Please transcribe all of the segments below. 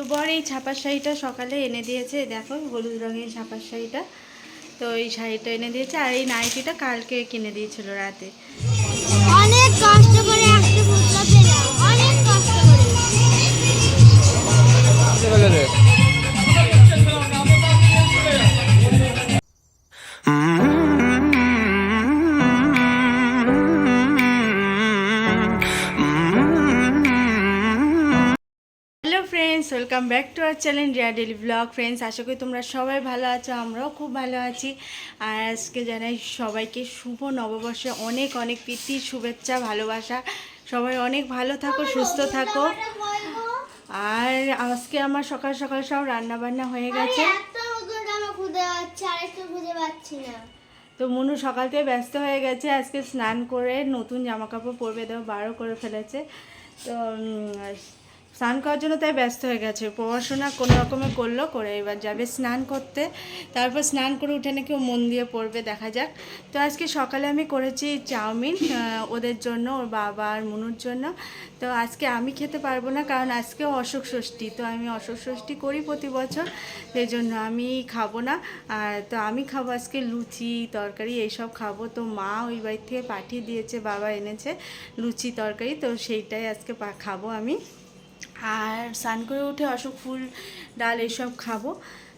তো বর এই ছাপার শাড়িটা সকালে এনে দিয়েছে দেখো হলুদ রঙের ছাপার শাড়িটা। তো এই শাড়িটা এনে দিয়েছে আর এই নাইটিটা কালকে কিনে দিয়েছিল রাতে। অনেক কষ্ট করে একটা পুতলা পেলাম অনেক কষ্ট করে। Welcome back to our channel Riya daily blog friends আশা করি তোমরা সবাই ভালো আছো আমরাও খুব ভালো আছি। আর আজকে জানাই সবাইকে শুভ নববর্ষে অনেক অনেক প্রীতি শুভেচ্ছা ভালোবাসা। সবাই অনেক ভালো থাকো সুস্থ থাকো। আর আজকে আমার সকাল সকাল সব রান্না বান্না হয়ে গেছে। তো মনু সকাল থেকে ব্যস্ত হয়ে গেছে আজকে স্নান করে নতুন জামা কাপড় পরবে দেওয়া বারো করে ফেলেছে। তো স্নান করার জন্য তাই ব্যস্ত হয়ে গেছে। পড়াশোনা কোনো রকমে করল, করে এবার যাবে স্নান করতে। তারপর স্নান করে উঠে নাকি ও মন দিয়ে পড়বে, দেখা যাক। তো আজকে সকালে আমি করেছি চাউমিন ওদের জন্য, ওর বাবা আর মনুর জন্য। তো আজকে আমি খেতে পারব না, কারণ আজকে অশোক ষষ্ঠী। তো আমি অশোক ষষ্ঠী করি প্রতি বছর সেই জন্য আমি খাব না। আর তো আমি খাব আজকে লুচি, তরকারি, এইসব খাব। তো মা ওই বাড়ি থেকে পাঠিয়ে দিয়েছে, বাবা এনেছে লুচি, তরকারি। তো সেইটাই আজকে খাব আমি। আর স্নান করে উঠে অশোক ফুল, ডাল এসব খাব।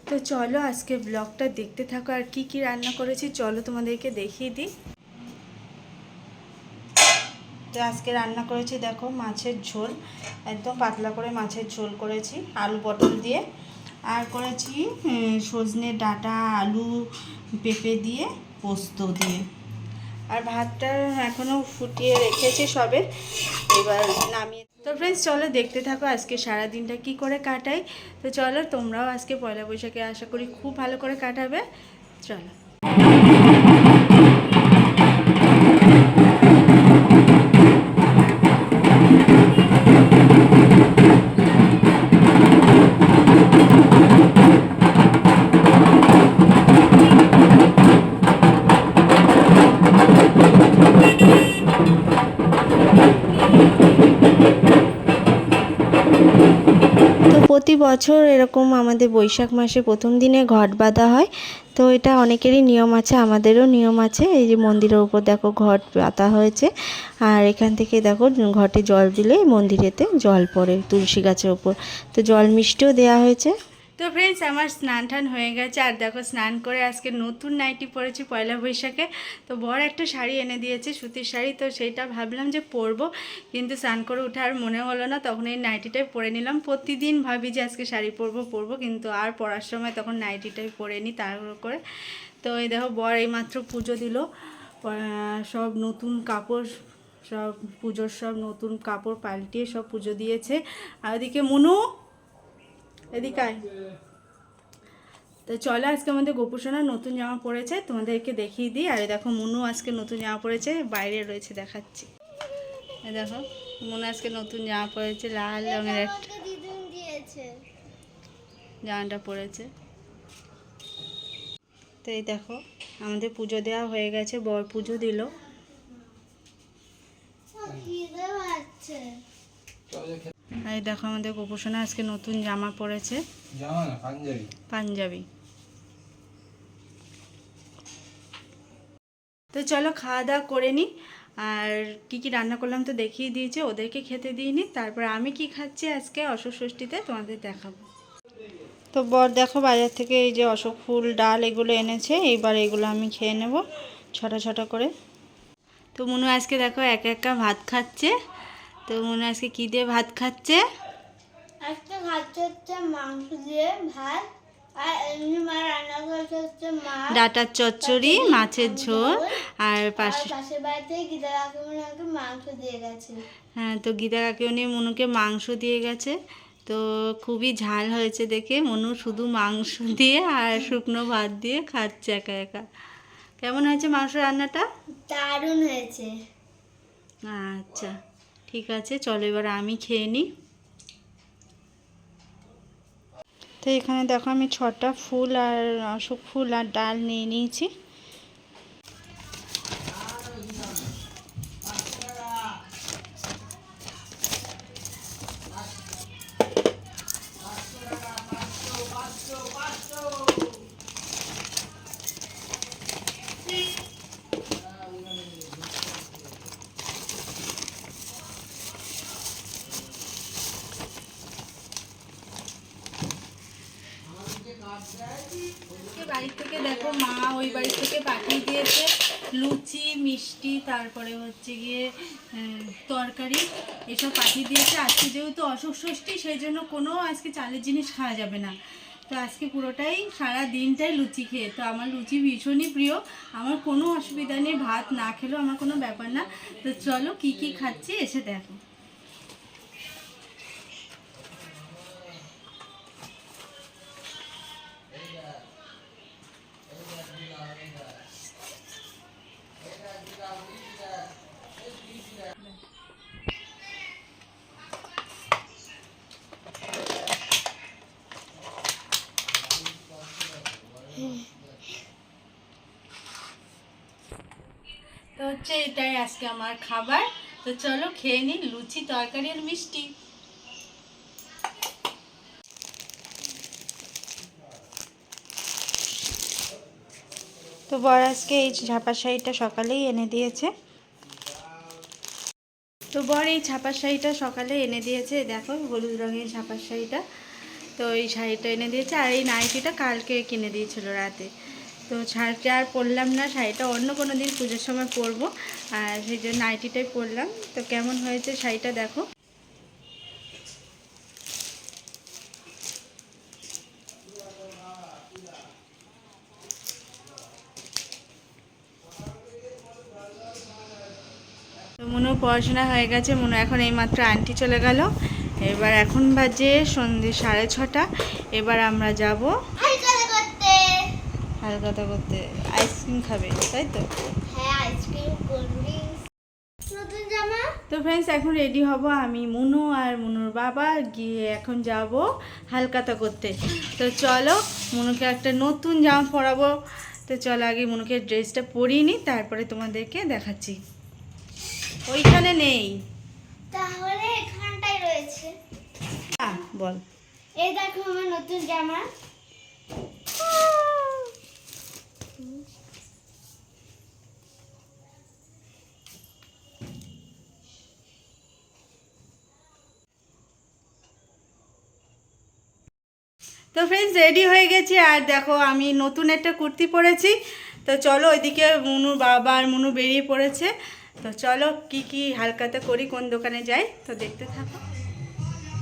তো চলো আজকে ব্লগটা দেখতে থাকো আর কি কি রান্না করেছি, চলো তোমাদেরকে দেখিয়ে দিই। তো আজকে রান্না করেছি, দেখো মাছের ঝোল, একদম পাতলা করে মাছের ঝোল করেছি, আলু পটল দিয়ে। আর করেছি সজনে ডাঁটা, আলু পেঁপে দিয়ে, পোস্ত দিয়ে। আর ভাতটা এখনও ফুটিয়ে রেখেছি সবে, এবার নামিয়ে তো ফ্রেন্ডস চলো দেখতে থাকো আজকে সারা দিনটা কি করে কাটাই। তো চলো তোমরাও আজকে পয়লা বৈশাখে আশা করি খুব ভালো করে কাটাবে। চলো। প্রতি বছর এরকম আমাদের বৈশাখ মাসে প্রথম দিনে ঘট বাঁধা হয়। তো এটা অনেকেরই নিয়ম আছে, আমাদেরও নিয়ম আছে। এই যে মন্দিরের উপর দেখো ঘট পাতা হয়েছে। আর এখান থেকে দেখো ঘটে জল দিলে মন্দিরেতে জল পড়ে, তুলসী গাছের উপর। তো জল মিষ্টিও দেওয়া হয়েছে। তো ফ্রেন্ডস আমার স্নান টান হয়ে গেছে। আর দেখো, স্নান করে আজকে নতুন নাইটি পরেছি পয়লা বৈশাখে। তো বড় একটা শাড়ি এনে দিয়েছে, সুতির শাড়ি। তো সেইটা ভাবলাম যে পরবো। কিন্তু স্নান করে উঠে আর মনে হলো না, তখন এই নাইটিটাই পরে নিলাম। প্রতিদিন ভাবি যে আজকে শাড়ি পরবো পরবো। কিন্তু আর পরার সময় তখন নাইটিটাই পরে নিই তাড়াহুড়ো করে। তো এই দেখো, বর এইমাত্র পুজো দিল। সব নতুন কাপড়, সব পুজোর সব নতুন কাপড়, পাল্টিয়ে সব পুজো দিয়েছে। আর ওদিকে মনু এদিকে আয়। তো চলো আজকে আমাদের গোপুসোনা নতুন জামা পরেছে তোমাদেরকে দেখিয়ে দিই। আর এই দেখো মনু আজকে নতুন জামা পরেছে বাইরে রয়েছে দেখাচ্ছি। এই দেখো মনু আজকে নতুন জামা পরেছে লাল রঙের একটা জামাটা পরেছে। তো এই দেখো আমাদের পুজো দেওয়া হয়ে গেছে বর পুজো দিল। খিদে পাচ্ছে। আর এই দেখো আমাদের গোপুসোনা আজকে নতুন জামা পরেছে। জামা না পাঞ্জাবি। পাঞ্জাবি। তো চলো খাওয়া দাওয়া করে নিই আর কি কি রান্না করলাম তো দেখিয়ে দিয়েছে ওদেরকে খেতে দিইনি তারপর আমি কি খাচ্ছি আজকে অশোক ষষ্ঠীতে তোমাদের দেখাবো। তো বর দেখো বাজার থেকে এই যে অশোক ফুল ডাল এগুলো এনেছে এইবার এগুলো আমি খেয়ে নেব ছটা ছটা করে। তো মনু আজকে দেখো একা একা ভাত খাচ্ছে। তো মনে আজকে কী দিয়ে ভাত খাচ্ছে? আজকে খাচ্ছে হচ্ছে মাংস দিয়ে ভাত আর এমনি মা রান্না করেছে হচ্ছে মা ডাটার চচ্চড়ি মাছের ঝোল আর পাশে পাশের বাড়িতে গীতা কাকিমণি মাংস দিয়ে গেছে। হ্যাঁ তো গীতা কাকিমণি মনুকে মাংস দিয়ে গেছে। তো খুবই ঝাল হয়েছে দেখে। মনু শুধু মাংস দিয়ে আর শুকনো ভাত দিয়ে খাচ্ছে একা একা। কেমন হয়েছে মাংস রান্নাটা? দারুণ হয়েছে। আচ্ছা। ঠিক আছে, চলো এবার আমি খেয়ে নিই। তো এখানে দেখো আমি ছটা ফুল আর, অশোক ফুল আর ডাল নিয়ে নিয়েছি। মিষ্টি, তারপরে হচ্ছে গিয়ে তরকারি, এসব পাঠিয়ে দিয়েছে। আজকে যেহেতু অসুখ ষষ্ঠী, সেই জন্য কোনো আজকে চালের জিনিস খাওয়া যাবে না। তো আজকে পুরোটাই সারা দিনটাই লুচি খেয়ে। তো আমার লুচি ভীষণই প্রিয়। আমার কোনো অসুবিধা নেই। ভাত না খেলেও আমার কোনো ব্যাপার না। তো চলো কি কি খাচ্ছি এসে দেখো। হচ্ছে, এটাই আজকে আমার খাবার। তো চলো খেয়ে নিন লুচি, তরকারি আর মিষ্টি। তো বর আজকে এই ছাপা শাড়িটা সকালেই এনে দিয়েছে। তো বর এই ছাপার শাড়িটা সকালে এনে দিয়েছে, দেখো হলুদ রঙের ছাপার শাড়িটা। তো এই শাড়িটা এনে দিয়েছে আর এই নাইটিটা কালকে কিনে দিয়েছিল রাতে। তো শাড়িটা আর পরলাম না, শাড়িটা অন্য কোনো দিন পুজোর সময় পরবো। আর সেই জন্য নাইটিটাই পরলাম। তো কেমন হয়েছে শাড়িটা দেখো। মনু পড়াশোনা হয়ে গেছে, মনু এখন এইমাত্র আন্টি চলে গেল। এবার এখন বাজে সন্ধে সাড়ে ছটা। এবার আমরা যাব হালকাতা করতে আইসক্রিম খাবে তাই তো? হ্যাঁ আইসক্রিম নতুন জামা? তো ফ্রেন্ডস এখন রেডি হব আমি মুনু আর মুনুর বাবা গিয়ে এখন যাব হালকাতা করতে। তো চলো মুনুকে একটা নতুন জামা পরাবো। তো চলো আগে মুনুকে ড্রেসটা পরিয়ে নিই তারপরে তোমাদেরকে দেখাচ্ছি। ওইখানে নেই। তাহলে এখানটাই রয়েছে। বল। এই দেখো আমার নতুন জামা। তো ফ্রেন্ডস রেডি হয়ে গেছি। আর দেখো, আমি নতুন একটা কুর্তি পরেছি। তো চলো ওইদিকে মুনুর বাবা আর মুনু বেরিয়ে পড়েছে। তো চলো, কি কি হালকাতে করি, কোন দোকানে যাই? তো দেখতে থাকো।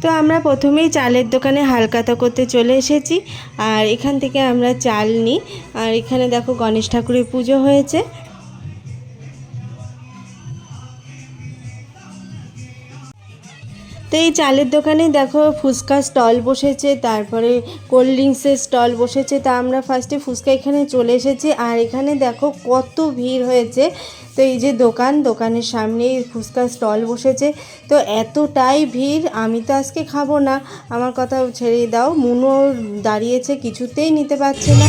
তো আমরা প্রথমেই চালের দোকানে হালকাতা করতে চলে এসেছি। আর এখান থেকে আমরা চাল নিই। আর এখানে দেখো, গণেশ ঠাকুরের পুজো হয়েছে। তো এই চালের দোকানে দেখো ফুচকা স্টল বসেছে, তারপরে কোল্ড ড্রিঙ্কসের স্টল বসেছে, তা আমরা ফার্স্টে ফুচকা এখানে চলে এসেছি, আর এখানে দেখো কত ভিড় হয়েছে। তো এই যে দোকান, দোকানের সামনেই ফুচকা স্টল বসেছে, তো এতটাই ভিড়, আমি তো আজকে খাব না। আমার কথা ছেড়ে দাও, মুনো দাঁড়িয়েছে, কিছুতেই নিতে পারছে না।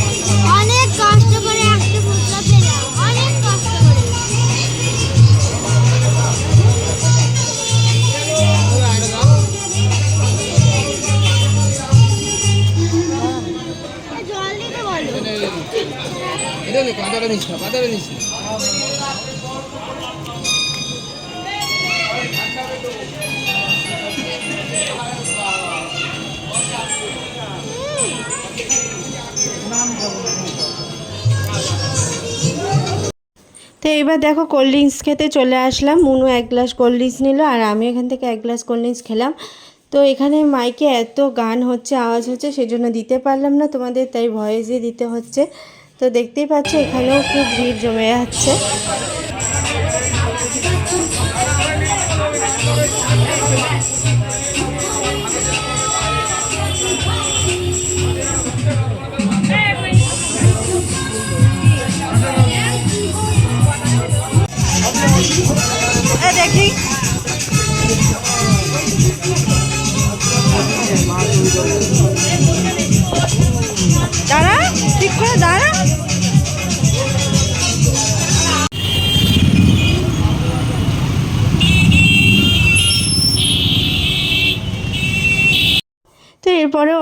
নিস না নিস না। তো এবার দেখো কোল্ড ড্রিঙ্কস খেতে চলে আসলাম। মুনু এক গ্লাস কোল্ড ড্রিঙ্কস নিল আর আমি এখান থেকে এক গ্লাস কোল্ড ড্রিঙ্কস খেলাম। তো এখানে মাইকে এত গান হচ্ছে, আওয়াজ হচ্ছে, সেজন্য দিতে পারলাম না তোমাদের, তাই ভয়েসে দিতে হচ্ছে। তো দেখতেই পাচ্ছ এখানেও খুব ভিড় জমে যাচ্ছে। দেখি।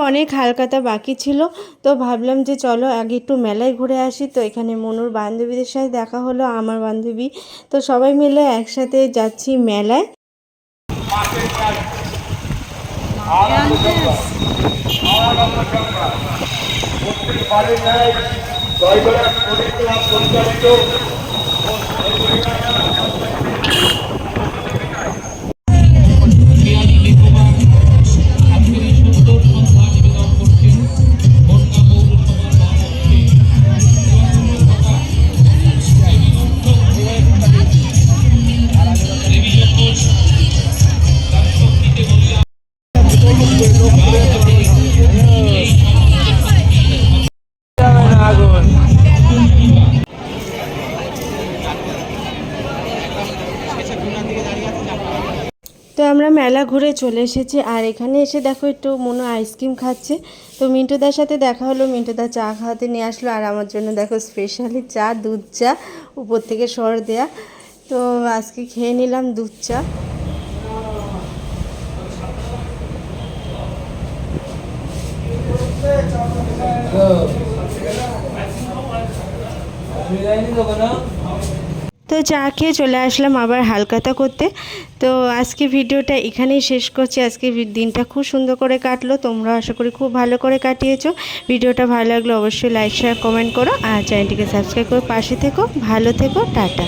অনেক হালকাতা বাকি ছিল। তো ভাবলাম যে চলো আগে একটু মেলায় ঘুরে আসি। তো এখানে মনুর বান্ধবীদের সাথে দেখা হলো, আমার বান্ধবী। তো সবাই মিলে একসাথে যাচ্ছি মেলায়। তো আমরা মেলা ঘুরে চলে এসেছি। আর এখানে এসে দেখো একটু মনো আইসক্রিম খাচ্ছে। তো মিন্টুদার সাথে দেখা হলো, মিন্টুদা চা খাওয়াতে নিয়ে আসলো। আর আমার জন্য দেখো স্পেশালি চা, দুধ চা, উপর থেকে সর দেয়া। তো আজকে খেয়ে নিলাম দুধ চা। তো চা খেয়ে চলে আসলাম আবার হালকাতা করতে। তো আজকে ভিডিওটা এখানেই শেষ করছি। আজকে দিনটা খুব সুন্দর করে কাটলো। তোমরা আশা করি খুব ভালো করে কাটিয়েছো। ভিডিওটা ভালো লাগল অবশ্যই লাইক শেয়ার কমেন্ট করো। আর চ্যানেলটিকে সাবস্ক্রাইব করে পাশে থেকো। ভালো থেকো। টাটা।